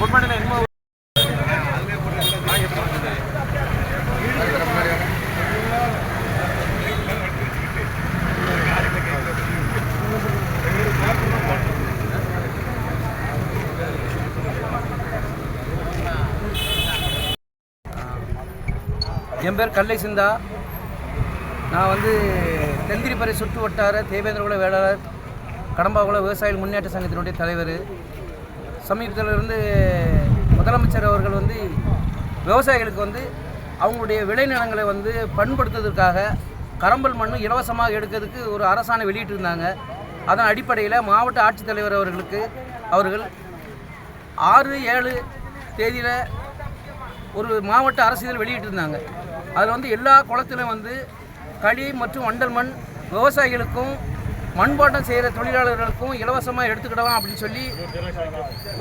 பொன்மணியில் என் பேர் கல்லை சிந்தா. நான் வந்து தெந்திரிப்பறை சுற்று வட்டார தேவேந்திரகுல வேளாளர் கடம்பாகுல விவசாயிகள் முன்னேற்ற சங்கத்தினுடைய தலைவர். சமீபத்தில் இருந்து முதலமைச்சர் அவர்கள் வந்து விவசாயிகளுக்கு வந்து அவங்களுடைய விளைநிலங்களை வந்து பண்படுத்துவதற்காக கரம்பல் மண் இலவசமாக எடுக்கிறதுக்கு ஒரு அரசாணை வெளியிட்டிருந்தாங்க. அதன் அடிப்படையில் மாவட்ட ஆட்சித்தலைவர் அவர்களுக்கு அவர்கள் ஆறு ஏழு தேதியில் ஒரு மாவட்ட அரசியல் வெளியிட்டிருந்தாங்க. அதில் வந்து எல்லா குளத்திலும் வந்து களி மற்றும் வண்டல் மண் விவசாயிகளுக்கும் மண்பாட்டம் செய்கிற தொழிலாளர்களுக்கும் இலவசமாக எடுத்துக்கிடலாம் அப்படின்னு சொல்லி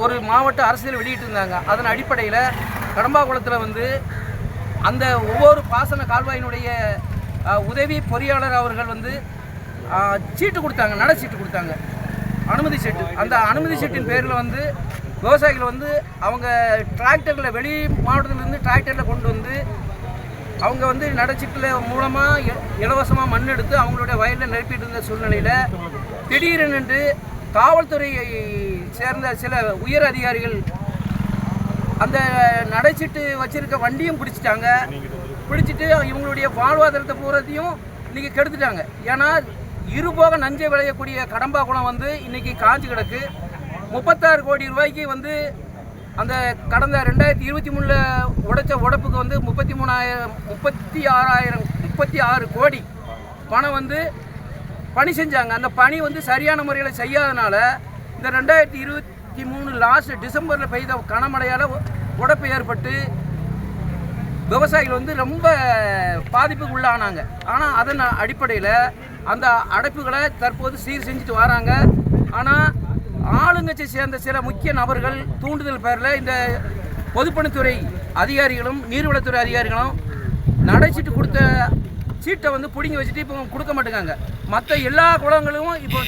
ஒரு மாவட்ட அரசியல் வெளியிட்டிருந்தாங்க. அதன் அடிப்படையில் கடம்பாக்குளத்தில் வந்து அந்த ஒவ்வொரு பாசன கால்வாயினுடைய உதவி பொறியாளர் அவர்கள் வந்து சீட்டு கொடுத்தாங்க நட சீட்டு கொடுத்தாங்க. அனுமதி சீட்டு. அந்த அனுமதி சீட்டின் பேரில் வந்து விவசாயிகள் வந்து அவங்க டிராக்டரில் வெளி மாவட்டத்திலேருந்து டிராக்டரில் கொண்டு வந்து அவங்க வந்து நடச்சீட்டில் மூலமாக இலவசமாக மண் எடுத்து அவங்களுடைய வயலில் நிரப்பிட்டு இருந்த சூழ்நிலையில் திடீரென்று காவல்துறையை சேர்ந்த சில உயர் அதிகாரிகள் அந்த நடைச்சிட்டு வச்சிருக்க வண்டியும் பிடிச்சிட்டாங்க. பிடிச்சிட்டு இவங்களுடைய வாழ்வாதாரத்தை போகிறதையும் இன்றைக்கி கெடுத்துட்டாங்க. ஏன்னா இருபோக நஞ்சை விளையக்கூடிய கடம்பா குளம் வந்து இன்றைக்கி காஞ்சு கிடக்கு. முப்பத்தாறு கோடி ரூபாய்க்கு வந்து அந்த கடந்த ரெண்டாயிரத்தி இருபத்தி மூணில் உடைச்ச உடப்புக்கு வந்து முப்பத்தி மூணாயிரம் முப்பத்தி ஆறாயிரம் முப்பத்தி ஆறு கோடி பணம் வந்து பணி செஞ்சாங்க. அந்த பணி வந்து சரியான முறையில் செய்யாதனால இந்த ரெண்டாயிரத்தி இருபத்தி மூணு லாஸ்ட் டிசம்பரில் பெய்த கனமழையால் உடப்பு ஏற்பட்டு விவசாயிகள் வந்து ரொம்ப பாதிப்புக்கு உள்ளானாங்க. ஆனால் அதன் அடிப்படையில் அந்த அடைப்புகளை தற்போது சீர் செஞ்சுட்டு வராங்க. ஆனால் ஆளுங்கட்சியை சேர்ந்த சில முக்கிய நபர்கள் தூண்டுதல் பேரில் இந்த பொதுப்பணித்துறை அதிகாரிகளும் நீர்வளத்துறை அதிகாரிகளும் நடைச்சிட்டு கொடுத்த சீட்டை வந்து பிடுங்கி வச்சுட்டு இப்போ கொடுக்க மாட்டேங்காங்க. மற்ற எல்லா குளங்களும் இப்போ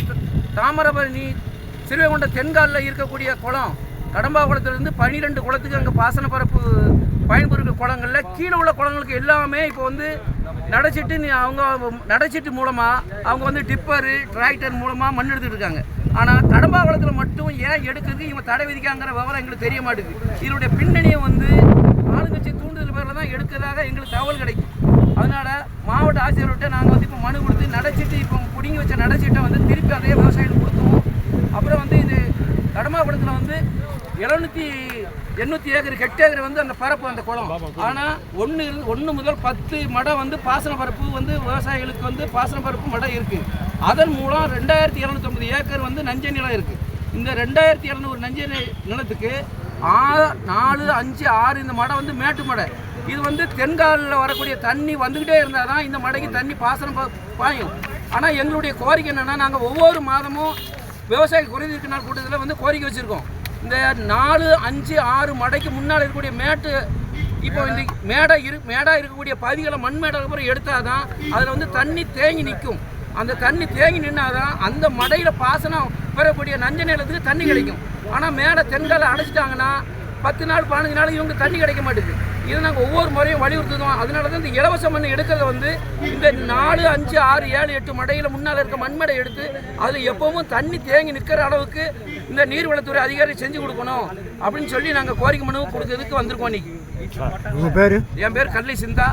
தாமிரபரணி சிறுவைகுண்ட தென்காலில் இருக்கக்கூடிய குளம் கடம்பா குளத்துலேருந்து பன்னிரெண்டு குளத்துக்கு அங்கே பாசன பரப்பு பயன்படுற குளங்களில் கீழே உள்ள குளங்களுக்கு எல்லாமே இப்போ வந்து நடைச்சிட்டு நீ அவங்க நடைச்சிட்டு மூலமாக அவங்க வந்து டிப்பரு டிராக்டர் மூலமாக மண் எடுத்துகிட்டு இருக்காங்க. ஆனால் கடம்பாவளத்தில் மட்டும் ஏன் எடுக்கிறது இவன் தடை விதிக்காங்கிற விவரம் எங்களுக்கு தெரிய மாட்டேங்குது இதனுடைய பின்னணியை வந்து ஆளுங்கட்சி தூண்டுதல் பேரில் தான் எடுக்கிறதாக எங்களுக்கு தகவல் கிடைக்கும் அதனால் மாவட்ட ஆட்சியர்கிட்ட நாங்கள் வந்து இப்போ மனு கொடுத்து நடைச்சிட்டு இப்போ பிடுங்கி வச்ச நடைச்சீட்டை வந்து திருப்பி அதே விவசாயிகளுக்கு கொடுத்துவோம் அப்புறம் வந்து இது கடமாகுளத்தில் வந்து எழுநூற்றி எண்ணூற்றி ஏக்கர் ஹெக்டேக்கர் வந்து அந்த பரப்பு அந்த குளம். ஆனால் ஒன்று ஒன்று முதல் பத்து மடம் வந்து பாசன பரப்பு வந்து விவசாயிகளுக்கு வந்து பாசன பரப்பு மடம் இருக்குது அதன் மூலம் ரெண்டாயிரத்தி இரநூத்தொம்பது ஏக்கர் வந்து நஞ்சை நிலம் இருக்குது இந்த ரெண்டாயிரத்தி இரநூறு நஞ்சை நிலத்துக்கு ஆ நாலு அஞ்சு ஆறு இந்த மடை வந்து மேட்டு மடை. இது வந்து தென்காலில் வரக்கூடிய தண்ணி வந்துக்கிட்டே இருந்தால் தான் இந்த மடைக்கு தண்ணி பாசனம் பாயும். ஆனால் எங்களுடைய கோரிக்கை என்னென்னா நாங்கள் ஒவ்வொரு மாதமும் விவசாய குறைதீர்க்கு நாள் கூட்டத்தில் வந்து கோரிக்கை வச்சுருக்கோம். இந்த நாலு அஞ்சு ஆறு மடைக்கு முன்னால் இருக்கக்கூடிய மேட்டு இப்போ இந்த மேடை இரு மேடாக இருக்கக்கூடிய பகுதிகளை மண் மேடை அப்புறம் எடுத்தால் தான் அதில் வந்து தண்ணி தேங்கி நிற்கும் அந்த தண்ணி தேங்கி நின்னாதான் அந்த மடையில் பாசனம் பெறக்கூடிய நஞ்ச நிலத்துக்கு தண்ணி கிடைக்கும். ஆனால் மேலே தென்கால அடைச்சிட்டாங்கன்னா பத்து நாள் பதினஞ்சு நாள் இவங்க தண்ணி கிடைக்க மாட்டேங்குது இதை நாங்கள் ஒவ்வொரு முறையும் வலியுறுத்துவோம் அதனால தான் இந்த இலவச மண் எடுக்கிறத வந்து இந்த நாலு அஞ்சு ஆறு ஏழு எட்டு மடையில் முன்னால் இருக்க மண்மடை எடுத்து அதில் எப்பவும் தண்ணி தேங்கி நிற்கிற அளவுக்கு இந்த நீர்வளத்துறை அதிகாரி செஞ்சு கொடுக்கணும் அப்படின்னு சொல்லி நாங்கள் கோரிக்கை மனு கொடுக்கறதுக்கு வந்திருக்கோம் இன்னைக்கு. என் பேர் கல்லை சிந்தா.